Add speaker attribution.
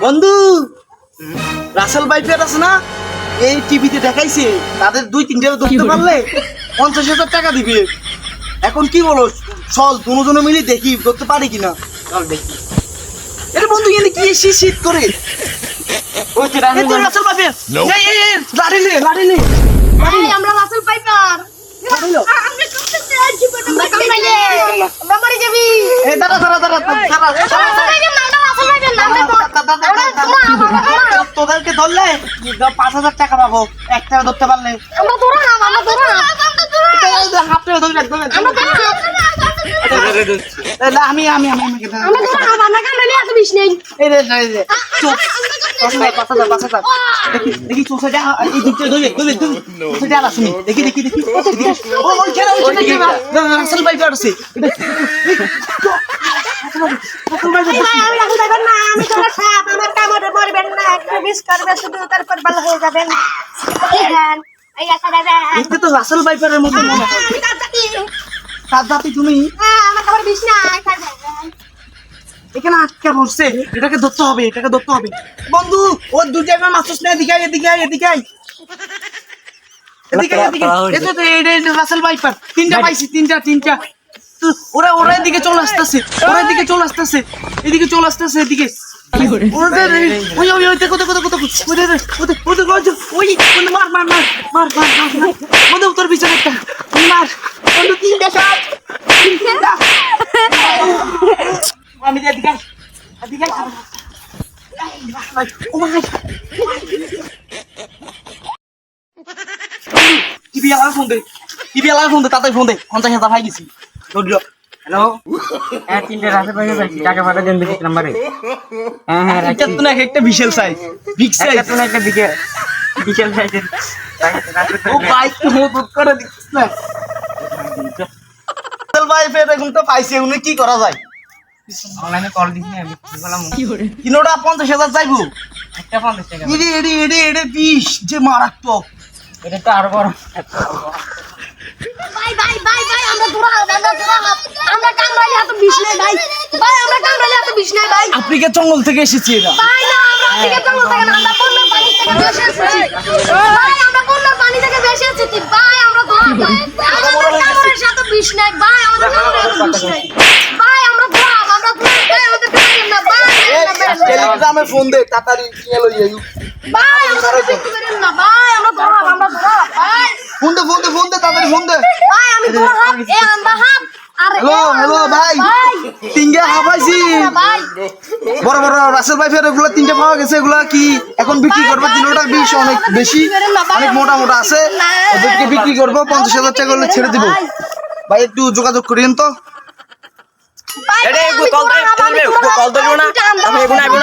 Speaker 1: বন্ধু রাসেল বাইফের আছে না এই টিভিতে দেখাইছে তাদের দুই তিনটে ধরতে পারলে পঞ্চাশ হাজার টাকা দিবে এখন কি বলো চল দুজনে মিলে দেখি ধরতে পারি কিনা
Speaker 2: চল দেখি
Speaker 1: এটা বন্ধু এনে কি শীত শীত করে রাসেল নে লাঠি নে
Speaker 3: আমরা রাসেল পাইপার আমরা করতে চাই আমরা মরে যাবি
Speaker 1: দাঁড়া দাঁড়া দাঁড়া দাঁড়া দাঁড়া
Speaker 3: রাসেল পাইবেন না আমরা রাসেল পাইবেন না আমরা আমরা
Speaker 1: তোদেরকে ধরলে পাঁচ হাজার টাকা পাবো একটা ধরতে পারলে
Speaker 3: আমরা দৌড়াম আমরা দৌড়াম
Speaker 1: হাফ টাকা ধরলে ধরলে
Speaker 3: আমরা দৌড়াম
Speaker 1: না, আমি আমি আমি দেখি দেখি চোষাটা দেখি দেখি দেখি রাসেল আছে ভাই
Speaker 3: আমি না আমি না করবে শুধু তারপর ভালো হয়ে যাবেন।
Speaker 1: দেখতে তো রাসেল ভাইপারের মতো মনে হয়। তার তুমি?
Speaker 3: হ্যাঁ আমার বিষ নাই
Speaker 1: এখানে আটকে বসছে। এটাকে ধরতে হবে এটাকে ধরতে হবে। বন্ধু ওর দু জায়গায় মাছ না এদিকে এদিকে এদিকে। এদিকে এদিকে আয়। তো, এই রাসেল ভাইপার। তিনটা পাইছি তিনটা তিনটা। তো ওরা ওরা এদিকে চলে আসতেছে। ওরা এদিকে চলে আসতেছে এদিকে চলে আসতেছে এদিকে। উত্তর পিছনে একটা মার বন্ধু তিনটা শট আমি এদিকে এদিকে আয়। ও মাই ফোন দে টিভি আলাদা ফোন দে তাড়াতাড়ি ফোন দে পঞ্চাশ হাজার ভাই গেছি ধৈর্য
Speaker 2: হ্যালো হ্যাঁ তিনটে রাতে পয়সা পাইছি টাকা পাঠা দেন বিদ্যুৎ নাম্বারে? হ্যাঁ হ্যাঁ
Speaker 1: একটা তো না একটা বিশাল সাইজ বিগ সাইজ
Speaker 2: একটা তো একটা বিকেল বিকেল সাইজের
Speaker 1: ও বাইক তো বুক করে দিচ্ছিস না? ভাই ফের এখন তো পাইছে উনি কি করা যায়?
Speaker 2: অনলাইনে কল দিছি আমি কি বললাম?
Speaker 1: কিনোটা পঞ্চাশ হাজার চাইব?
Speaker 2: একটা পঞ্চাশ টাকা।
Speaker 1: এডে এডে এডে এডে বিষ যে মারাত্মক।
Speaker 2: এটা তো আরও বড়।
Speaker 3: ভাই ভাই ভাই ভাই আমরা দৌড়াম আমরা দৌড়াম আমরা কামড়াইলে এত বিষ নাই ভাই। ভাই আমরা কামড়াইলে এত বিষ নাই ভাই।
Speaker 1: আফ্রিকা জঙ্গল থেকে এসেছি এরা।
Speaker 3: ভাই না আমরা থেকে জঙ্গল থেকে না আমরা বন্যার পানি থেকে বেশি এসেছি। ভাই আমরা বন্যার পানি থেকে বেশি এসেছি। ভাই আমরা দৌড়াম আমাদের কামড়ের সাথে বিষ ভাই আমাদের কামড়ের এত বিষ নাই। ভাই আমরা দৌড়াম আমরা দৌড়াম ভাই আমাদের না।
Speaker 1: টেলিগ্রামে ফোন দে তাড়াতাড়ি নিয়ে লই যাই
Speaker 3: ভাই আমরা না। ভাই আমরা দৌড়াম আমরা দৌড়াম ভাই।
Speaker 1: ফোন দে ফোন দে ফোন দে তাড়াতাড়ি ফোন দে।
Speaker 3: ভাই আমি দৌড়াম এ আমরা হাত আরে
Speaker 1: হ্যালো হ্যালো ভাই। তিনটে হাফাইছি
Speaker 3: Bora
Speaker 1: বড় বড় রাসেল ভাই ফের এগুলো তিনটে পাওয়া গেছে এগুলো কি এখন বিক্রি করব? তিনটা বিষ অনেক বেশি। অনেক মোটা মোটা আছে। ওদেরকে বিক্রি করব পঞ্চাশ হাজার টাকা করে ছেড়ে দিব। ভাই। একটু যোগাযোগ করিয়েন তো।
Speaker 2: এটা কল কল ধরবো না আমি এগুলো